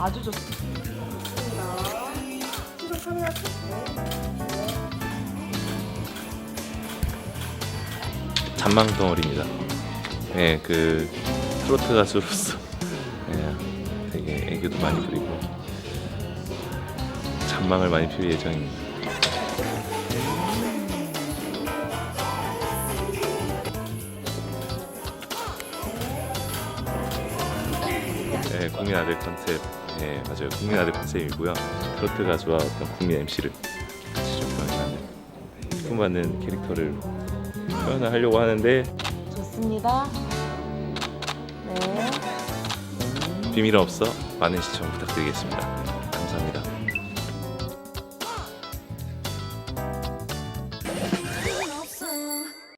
아주 좋습니다. 카메라 켜. 잔망 덩어리입니다. 예, 그 트로트 가수로서 예, 되게 애교도 많이 부리고 잔망을 많이 피울 예정입니다. 예, 국민 아들 컨셉, 예, 맞아요. 국민 아들 컨셉이고요. 트로트 가수와 어떤 국민 MC를 같이 좀 표현하는 품받는 캐릭터를 표현을 하려고 하는데 좋습니다. 네. 비밀은 없어 많은 시청 부탁드리겠습니다.